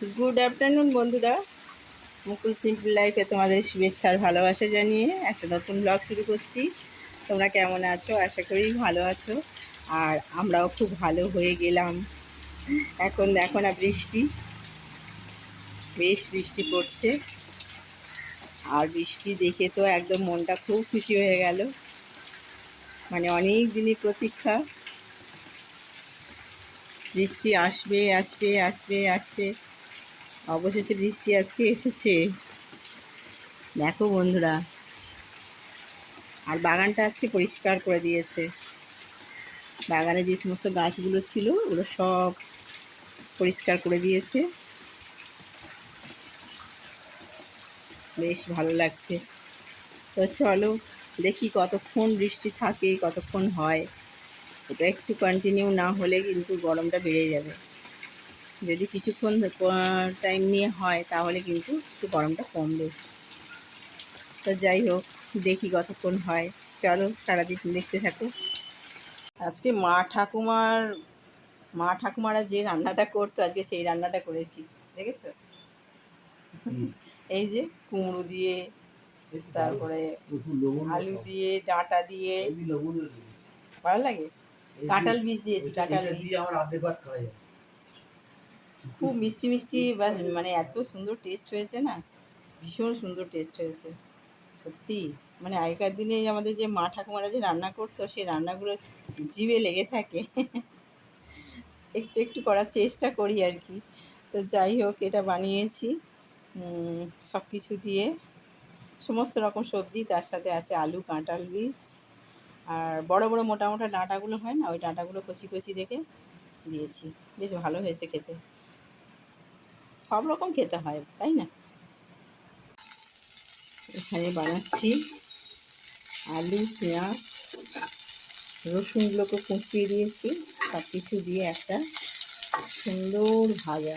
Good afternoon বন্ধুরা। মুকুল simple লাইফে তোমাদের শুভেচ্ছা আর ভালোবাসা জানিয়ে একটা নতুন ব্লগ শুরু করছি। তোমরা কেমন আছো? আশা করি ভালো আছো। আর আমরাও খুব ভালো হয়ে গেলাম। এখন দেখো না বৃষ্টি। বেশ বৃষ্টি পড়ছে। আর বৃষ্টি দেখে তো একদম মনটা খুব খুশি হয়ে গেল। মানে অনেক দিনই প্রতীক্ষা। বৃষ্টি আসবে আসবে আসবে আসবে। অবশেষে বৃষ্টি আজকে এসেছে। দেখো বন্ধুরা, আর বাগানটা আজকে পরিষ্কার করে দিয়েছে। বাগানে যে সমস্ত গাছগুলো ছিল, ওগুলো সব পরিষ্কার করে দিয়েছে। বেশ ভালো লাগছে। তো চলো দেখি কতক্ষণ বৃষ্টি থাকে, কতক্ষণ হয়। এটা একটু কন্টিনিউ না হলে কিন্তু গরমটা বেড়ে যাবে। যদি কিছুক্ষণ টাইম নিয়ে হয় তাহলে কিন্তু একটু গরমটা কমবে। তো যাই হোক দেখি কতক্ষণ হয়। চলো সারাদিন দেখতে থাকো। আজকে মা ঠাকুমার মা ঠাকুমারা যে রান্নাটা করতো আজকে সেই রান্নাটা করেছি। দেখেছ? এই যে কুমড়ো দিয়ে তারপরে আলু দিয়ে ডাঁটা দিয়ে। ভালো লাগে? কাঁঠাল বীজ দিয়েছি কাঁঠাল বীজ। দিয়ে আমার অর্ধেক ভাত খাওয়া যায়। খুব মিষ্টি মিষ্টি, বাস মানে এত সুন্দর টেস্ট হয়েছে না? ভীষণ সুন্দর টেস্ট হয়েছে। সত্যি। মানে আগেকার দিনে আমাদের যে মা ঠাকুমারা যে রান্না করতো, সেই রান্নাগুলো জিভে লেগে থাকে। একটু একটু করার চেষ্টা করি আর কি। তো যাই হোক, এটা বানিয়েছি। সব কিছু দিয়ে। সমস্ত রকম সবজি, তার সাথে আছে আলু, কাঁঠাল, বীজ। আর বড় বড় মোটা মোটা ডাঁটাগুলো হয় না? ওই ডাঁটাগুলো কচি কচি দেখে দিয়েছি। বেশ ভালো হয়েছে খেতে। সব রকম খেতে হয়, তাই না? এখানে বানাচ্ছি আলু, পেঁয়াজ, রসুনগুলোকে কুচিয়ে দিয়েছি সব কিছু দিয়ে একটা সুন্দর ভাজা।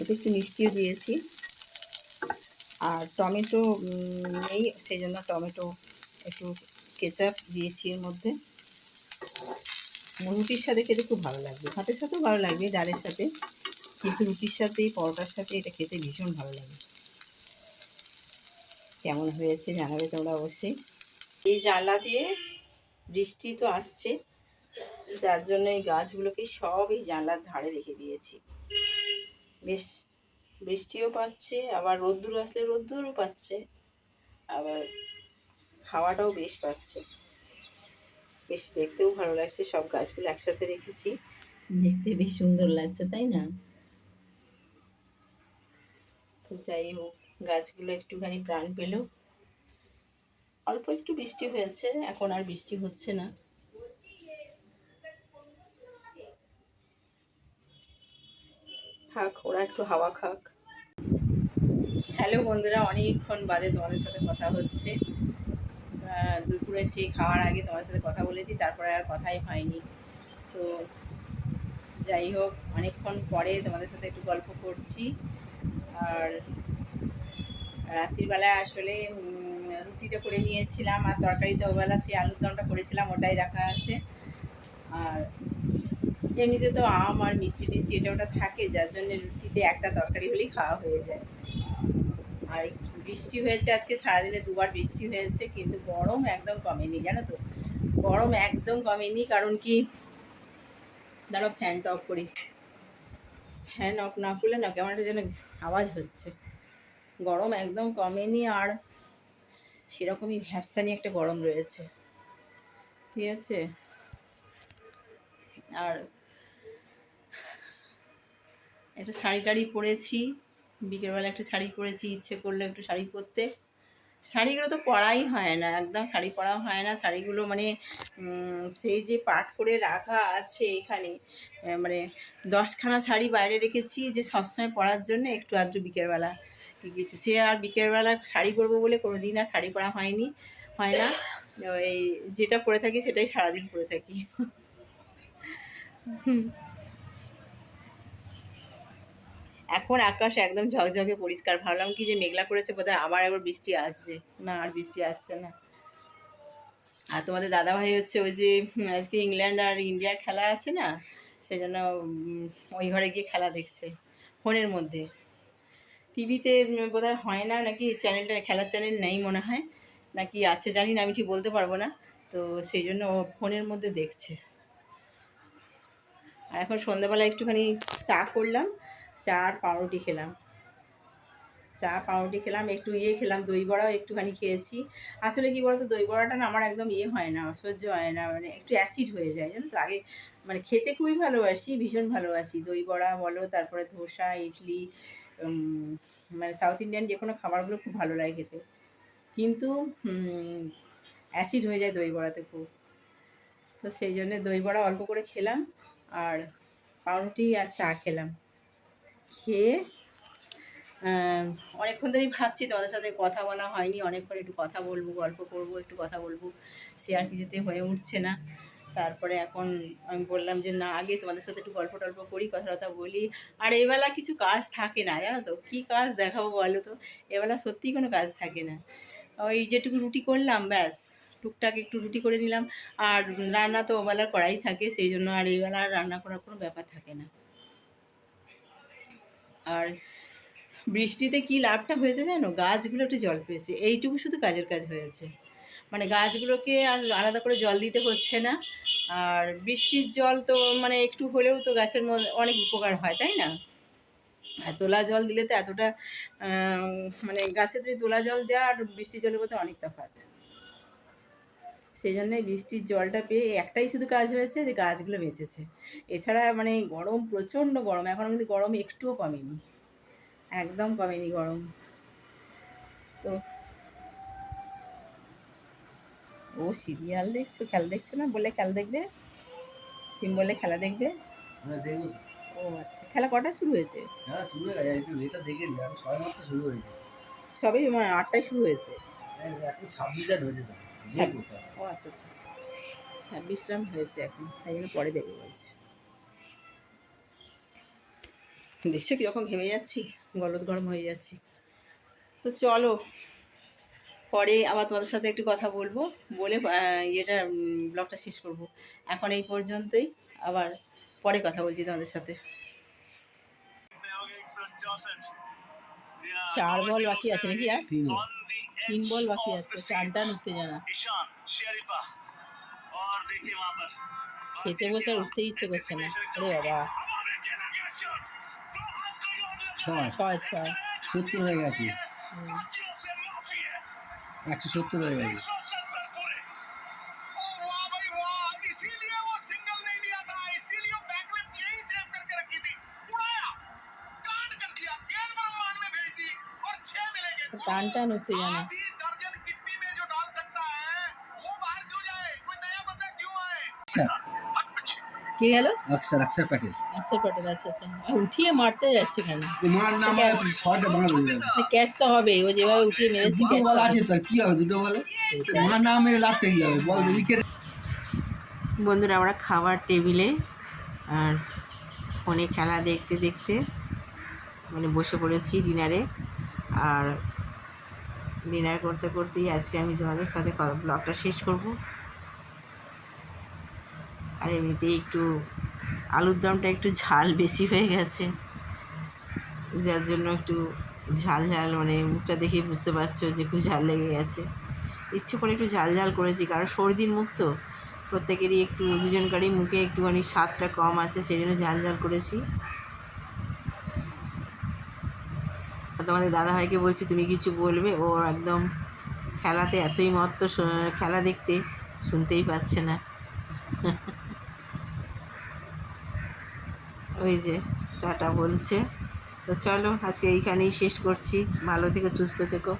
এতে একটু মিষ্টিও দিয়েছি। আর টমেটো নেই, সেই জন্য টমেটো, একটু কেচাপ দিয়েছি এর মধ্যে। রুটির সাথে খেতে খুব ভালো লাগবে। ভাতের সাথেও ভালো লাগবে, ডালের সাথে। কিন্তু রুটির সাথে, পরোটার সাথে এটা খেতে ভীষণ ভালো লাগে। কেমন হয়েছে জানাবে তোমরা অবশ্যই। এই জানলা দিয়ে বৃষ্টি তো আসছে, যার জন্য এই গাছগুলোকে সব এই জানলার ধারে রেখে দিয়েছি। বেশ, বৃষ্টিও পাচ্ছে, আবার রোদ্দুর আসলে রোদ্দুরও পাচ্ছে, আবার হাওয়াটাও বেশ পাচ্ছে। বেশ দেখতেও ভালো লাগছে। সব গাছগুলো একসাথে রেখেছি। দেখতে বেশ সুন্দর লাগছে তাই না? তো যাই হোক গাছগুলো একটুখানি প্রাণ পেল। অল্প একটু বৃষ্টি হয়েছে এখন আর বৃষ্টি হচ্ছে না। থাক ওরা একটু হাওয়া খাক। হ্যালো বন্ধুরা অনেকক্ষণ বাদে তোমাদের সাথে কথা হচ্ছে। দুপুরে সেই খাওয়ার আগে তোমার সাথে কথা বলেছি, তারপরে আর কথাই হয়নি। তো যাই হোক, অনেকক্ষণ পরে তোমাদের সাথে একটু গল্প করছি। আর রাত্রিবেলায় আসলে রুটিটা করে নিয়েছিলাম, আর তরকারিতে ওবেলা সেই আলুর দমটা করেছিলাম, ওটাই রাখা আছে। আর এমনিতে তো আম আর মিষ্টি টিষ্টি এটা ওটা থাকে, যার জন্য রুটিতে একটা তরকারি হলেই খাওয়া হয়ে যায়। আর বৃষ্টি হয়েছে আজকে, সারাদিনে দুবার বৃষ্টি হয়েছে, কিন্তু গরম একদম কমেনি, জানো তো? গরম একদম কমেনি, কারণ কি? ধরো ফ্যানটা অফ করি। ফ্যান অফ না করলে না, কেমন একটা যেন আওয়াজ হচ্ছে। গরম একদম কমেনি, আর সেরকমই ভ্যাপসানি একটা গরম রয়েছে। ঠিক আছে? আর একটা শাড়ি টাড়ি পরেছি। বিকেলবেলা একটু শাড়ি পরেছি, ইচ্ছে করল একটু শাড়ি পরতে। শাড়িগুলো তো পরাই হয় না, একদম শাড়ি পরা হয় না। শাড়িগুলো মানে সেই যে পাট করে রাখা আছে এখানে মানে দশখানা শাড়ি বাইরে রেখেছি যে সবসময় পরার জন্য একটু আধটু বিকেলবেলা কিছু। সে আর বিকেলবেলা শাড়ি পরবো বলে কোনো দিন আর শাড়ি পরা হয়নি, হয় না। ওই যেটা পরে থাকি সেটাই সারাদিন পরে থাকি। হুম। এখন আকাশ একদম ঝকঝকে পরিষ্কার। ভাবলাম কি যে মেঘলা করেছে বোধহয়, আবার একবার বৃষ্টি আসবে। না, আর বৃষ্টি আসছে না। আর তোমাদের দাদাভাই হচ্ছে ওই যে আজকে ইংল্যান্ড আর ইন্ডিয়ার খেলা আছে না সেই জন্য ওই ঘরে গিয়ে খেলা দেখছে, ফোনের মধ্যে। টিভিতে বোধহয় হয় না, নাকি চ্যানেলটা, খেলার চ্যানেল নেই মনে হয়, নাকি আছে জানি না, আমি ঠিক বলতে পারব না। তো সেই জন্য ও ফোনের মধ্যে দেখছে। আর এখন সন্ধ্যাবেলা একটুখানি চা করলাম চা আর পাউরুটি খেলাম। চা পাউরুটি খেলাম, একটু ইয়ে খেলাম, দই বড়াও একটুখানি খেয়েছি। আসলে কি বলতো, দই বড়াটা না আমার একদম ইয়ে হয় না সহ্য হয় না মানে একটু অ্যাসিড হয়ে যায়, জানো তো? আগে মানে খেতে খুবই ভালোবাসি, ভীষণ ভালোবাসি। দই বড়া বলো, তারপরে ধোসা, ইডলি মানে সাউথ ইন্ডিয়ান যে কোনো খাবারগুলো খুব ভালো লাগে খেতে। কিন্তু অ্যাসিড হয়ে যায় দই বড়াতে খুব। তো সেই জন্যে দই বড়া অল্প করে খেলাম, আর পাউরুটি আর চা খেলাম। খেয়ে অনেকক্ষণ ধরেই ভাবছি তোমাদের সাথে কথা বলা হয়নি, অনেকক্ষণ একটু কথা বলব, গল্প করব, একটু কথা বলব, সে আর কিছুতে হয়ে উঠছে না। তারপরে এখন আমি বললাম যে, না, আগে তোমাদের সাথে একটু গল্প টল্প করি কথা টথা বলি। আর এবেলা কিছু কাজ থাকে না, জানো তো? কী কাজ দেখাবো বলো তো? এবেলা সত্যিই কোনো কাজ থাকে না। ওই যেটুকু রুটি করলাম, ব্যাস, টুকটাক একটু রুটি করে নিলাম। আর রান্না তো ওবেলার করাই থাকে, সেই জন্য আর এইবেলা আর রান্না করার কোনো ব্যাপার থাকে না। আর বৃষ্টিতে কি লাভটা হয়েছে জানো? গাছগুলো একটু জল পেয়েছে। এইটুকু শুধু কাজের কাজ হয়েছে। মানে গাছগুলোকে আর আলাদা করে জল দিতে হচ্ছে না। আর বৃষ্টির জল তো মানে একটু হলেও তো গাছের মধ্যে অনেক উপকার হয়, তাই না? আর তোলা জল দিলে তো এতটা মানে গাছে তুমি তোলা জল দেওয়া আর বৃষ্টির জলের মধ্যে অনেক তফাৎ। সেই জন্যে বৃষ্টির জলটা পেয়ে একটাই শুধু কাজ হয়েছে যে গাছগুলো বেঁচেছে। এছাড়া মানে গরম প্রচণ্ড গরম এখন কিন্তু গরম একটুও কমেনি। একদম কমেনি গরম। তো ও সিরিয়াল দেখছ খেলা দেখছ না? বলে খেলা দেখবে? তিন বলে খেলা দেখবে? আমরা দেখব। ও আচ্ছা খেলা কটা শুরু হয়েছে? হ্যাঁ শুরু হয়ে গেছে এটা দেখে নিলাম ছয় শুরু হয়েছে। সবই মানে আটটায় শুরু হয়েছে। হ্যাঁ, ছাব্বিশ হাজার হয়েছে। ও আচ্ছা আচ্ছা। ছাব্বিশ রান হয়েছে এখন তাই জন্য পরে দেখে বলছি দেখছ কীরকম ঘেমে যাচ্ছি? গলদ গরম হয়ে যাচ্ছি। তো চলো পরে আবার তোমাদের সাথে একটু কথা বলব। বলে ইয়েটা ব্লগটা শেষ করব। এখন এই পর্যন্তই। আবার পরে কথা বলছি তোমাদের সাথে। চার বল বাকি আছে নাকি আর? তিন বল বাকি আছে চার ডান উত্তেজনা খেতে বসে উঠতে ইচ্ছে করছে না। আরে বাবা। ছয়। ছয় ছয়। সত্তর হয়ে গেছে। একশো সত্তর হয়ে গেছে। টান টান উত্তেজনা কে গেল অক্ষর অক্ষর প্যাটেল অক্ষর প্যাটেল আচ্ছা আচ্ছা উঠিয়ে মারতে যাচ্ছে কেন মার না আমার শটটা ভাঙা হয়ে যাবে ক্যাচ তো হবে ও যেভাবে উঠিয়ে মেরেছে দুটো বল আছে তো কি হবে দুটো বলে মার না মেরে লাফটেই যাবে বল উইকেট বন্ধুরা আমরা খাবার টেবিলে আর ফোনে খেলা দেখতে দেখতে মানে বসে পড়েছি ডিনারে আর ডিনার করতে করতেই আজকে আমি তোমাদের সাথে ব্লগটা শেষ করব। আর এমনিতেই একটু আলুর দমটা একটু ঝাল বেশি হয়ে গেছে। যার জন্য একটু ঝাল ঝাল মানে মুখটা দেখেই বুঝতে পারছ যে খুব ঝাল লেগে গেছে। ইচ্ছে করে একটু ঝাল ঝাল করেছি, কারণ সর্দির মুখ তো। প্রত্যেকেরই একটু, দুজনকারই মুখে একটুখানি স্বাদটা কম আছে, সেই জন্য ঝাল ঝাল করেছি আর তোমাদের দাদাভাইকে বলছি, তুমি কিছু বলবে? ও একদম খেলাতে এতই মত্ত খেলা দেখতে শুনতেই পাচ্ছে না। ওই যে টাটা বলছে। তো চলো, আজকে এইখানেই শেষ করছি। ভালো থেকো, সুস্থ থেকো।